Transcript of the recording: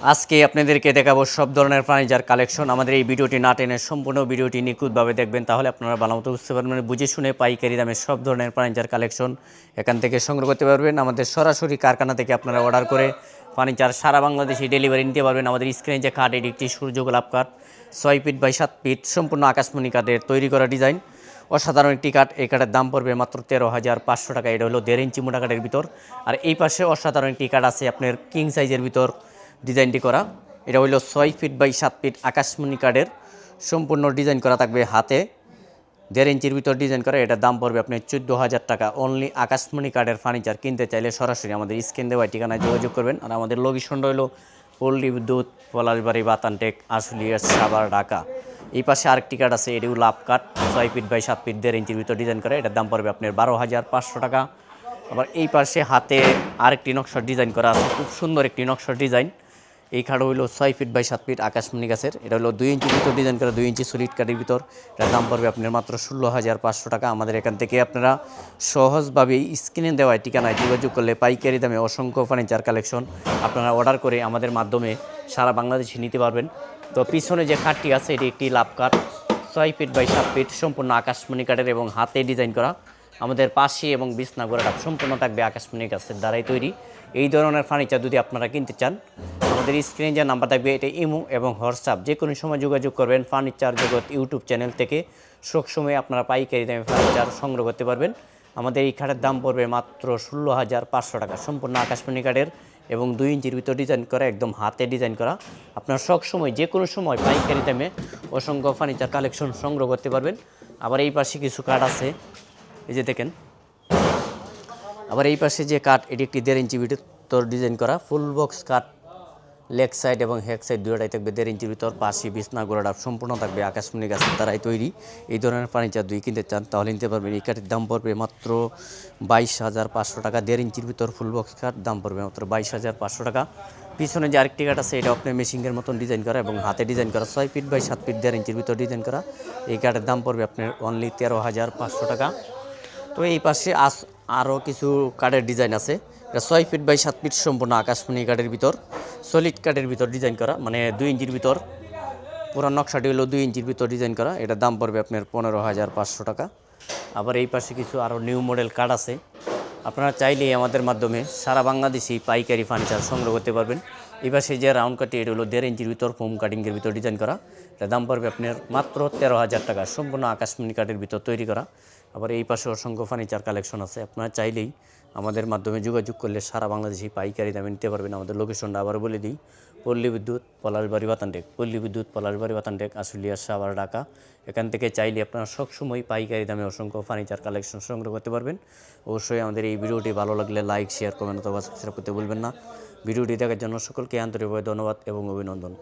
আজকে আপনাদেরকে দেখাবো সব ধরনের ফার্নিচার কালেকশন আমাদের এই ভিডিওটি না টেনে সম্পূর্ণ ভিডিওটি নিখুঁতভাবে দেখবেন, তাহলে আপনারা ভালো মতো বুঝতে পারবেন মানে বুঝে শুনে পাইকারি দামে সব ধরনের ফার্নিচার কালেকশন এখান থেকে সংগ্রহ করতে পারবেন। আমাদের সরাসরি কারখানা থেকে আপনারা অর্ডার করে ফার্নিচার সারা বাংলাদেশে ডেলিভারি নিতে পারবেন। আমাদের স্ক্রিনে যে কাঠ এটি একটি সূর্য গোলাপ কাঠ ছয় ফিট বাই সাত ফিট সম্পূর্ণ আকাশমণি কাঠের তৈরি করা ডিজাইন অসাধারণ একটি কাঠ এই কাঠের দাম পড়বে মাত্র তেরো হাজার পাঁচশো টাকা। এটা হলো দেড় ইঞ্চি মোটা কাঠের ভিতর। আর এই পাশে অসাধারণ একটি কাঠ আছে আপনার কিং সাইজের ভিতর। ডিজাইনটি করা। এটা হইল ছয় ফিট বাই সাত ফিট আকাশমণি কাঠের। সম্পূর্ণ ডিজাইন করা থাকবে হাতে। দেড় ইঞ্চির ভিতর ডিজাইন করা। এটার দাম পড়বে আপনি চোদ্দ হাজার টাকা। অনলি আকাশমণি কাঠের ফার্নিচার কিনতে চাইলে সরাসরি আমাদের স্ক্রিন দেওয়া ঠিকানায় যোগাযোগ করবেন। আর আমাদের লোকেশনটা হলো পল্লী বিদ্যুৎ, পলাশবাড়ি, বাতানটেক, আশুলিয়া সাবার ঢাকা। এই পাশে আরেকটি কাঠ আছে, এটিও লাভ কাঠ। ছয় ফিট বাই সাত ফিট, দেড় ইঞ্চির ভিতর ডিজাইন করা। এটার দাম পড়বে আপনার বারো হাজার পাঁচশো টাকা। আবার এই পাশে হাতে আরেকটি নকশার ডিজাইন করা আছে। খুব সুন্দর একটি নকশার ডিজাইন। এই খাট হইল ছয় ফিট বাই সাত ফিট আকাশমণি গাছের। এটা হলো দুই ইঞ্চির ভিতর ডিজাইন করা, দুই ইঞ্চি সলিড কাঠের ভিতর। এটার দাম পড়বে আপনার মাত্র ষোলো হাজার পাঁচশো টাকা। আমাদের এখান থেকে আপনারা সহজভাবে স্ক্রিনে দেওয়া ঠিকানায় যোগাযোগ করলে পাইকারি দামে অসংখ্য ফার্নিচার কালেকশন আপনারা অর্ডার করে আমাদের মাধ্যমে সারা বাংলাদেশে নিতে পারবেন। তো পিছনে যে খাটটি আছে, এটি একটি লাভ কাঠ ছয় ফিট বাই সাত ফিট, সম্পূর্ণ আকাশমণি কাঠের এবং হাতে ডিজাইন করা। আমাদের পাশে এবং বিছনা গোড়াটা সম্পূর্ণ থাকবে আকাশমণি গাছের দ্বারাই তৈরি। এই ধরনের ফার্নিচার যদি আপনারা কিনতে চান আমাদের স্ক্রিনে যে নাম্বার থাকবে, এটা ইমো এবং হোয়াটসঅ্যাপ। যে কোনো সময় যোগাযোগ করবেন ফার্নিচার জগৎ ইউটিউব চ্যানেল থেকে। সবসময় আপনারা পাইকারি দামে ফার্নিচার সংগ্রহ করতে পারবেন। আমাদের এই খাটের দাম পড়বে মাত্র ষোলো হাজার পাঁচশো টাকা। সম্পূর্ণ আকাশমণি কাঠের এবং দুই ইঞ্চির ভিতর ডিজাইন করা, একদম হাতে ডিজাইন করা। আপনার সময়, যে কোনো সময় পাইকারি দামে অসংখ্য ফার্নিচার কালেকশন সংগ্রহ করতে পারবেন। আবার এই পাশে কিছু কাঠ আছে। এই যে দেখেন। আবার এই পাশে যে কাঠ, এটি একটি দেড় ইঞ্চি ভিতর ডিজাইন করা। ফুল বক্স কাঠ লেগ সাইড এবং হেক সাইড দুটাই থাকবে দেড় ইঞ্চির ভিতর, পাশি বিছনা গোড়াটা সম্পূর্ণ থাকবে আকাশমণি গাছের দ্বারাই তৈরি। এই ধরনের ফার্নিচার দুই কিনতে চান, তাহলে নিতে পারবেন। এই কাঠের দাম পড়বে মাত্র বাইশ হাজার পাঁচশো টাকা। দেড় ইঞ্চির ভিতর ফুল বক্স কাঠ, দাম পড়বে মাত্র বাইশ হাজার পাঁচশো টাকা। পিছনে যে আরেকটি কাঠ আছে এটা আপনার মেশিনের মতন ডিজাইন করা এবং হাতে ডিজাইন করা। ছয় ফিট বাই সাত ফিট দেড় ইঞ্চির ভিতর ডিজাইন করা। এই কাঠের দাম পড়বে আপনার অনলি তেরো হাজার পাঁচশো টাকা। তো এই পাশে আস আরও কিছু কাঠের ডিজাইন আছে। এটা ছয় ফিট বাই সাত ফিট সম্পূর্ণ আকাশমণি কাঠের ভিতর সলিড কাঠের ভিতর ডিজাইন করা মানে দুই ইঞ্চির ভিতর। পুরো নকশাটি হলো দুই ইঞ্চির ভিতর ডিজাইন করা, এটা দাম পড়বে আপনার পনেরো হাজার পাঁচশো টাকা। আবার এই পাশে কিছু আরও নিউ মডেল কাঠ আছে। আপনারা চাইলেই আমাদের মাধ্যমে সারা বাংলাদেশি পাইকারি ফার্নিচার সংগ্রহ করতে পারবেন। এই পাশে যে রাউন্ড কাটি এটা হলো দেড় ইঞ্চির ভিতর ফোম কাটিংয়ের ভিতর ডিজাইন করা। এটা দাম পড়বে আপনার মাত্র তেরো হাজার টাকা। সম্পূর্ণ আকাশমণি কাঠের ভিতর তৈরি করা। আবার এই পাশে অসংখ্য ফার্নিচার কালেকশন আছে। আপনারা চাইলেই আমাদের মাধ্যমে যোগাযোগ করলে সারা বাংলাদেশি পাইকারি দামে নিতে পারবেন। আমাদের লোকেশনটা আবার বলে দিই। পল্লী বিদ্যুৎ, পলাশবাড়ি, বাতানটেক। পল্লী বিদ্যুৎ, পলাশবাড়ি, বাতানটেক, আশুলিয়া, সাভার, ঢাকা। এখান থেকে চাইলে আপনারা সবসময় পাইকারি দামে অসংখ্য ফার্নিচার কালেকশন সংগ্রহ করতে পারবেন। অবশ্যই আমাদের এই ভিডিওটি ভালো লাগলে লাইক শেয়ার কমেন্ট অথবা সাবস্ক্রাইব করতে ভুলবেন না। ভিডিওটি দেখার জন্য সকলকে আন্তরিকভাবে ধন্যবাদ এবং অভিনন্দন।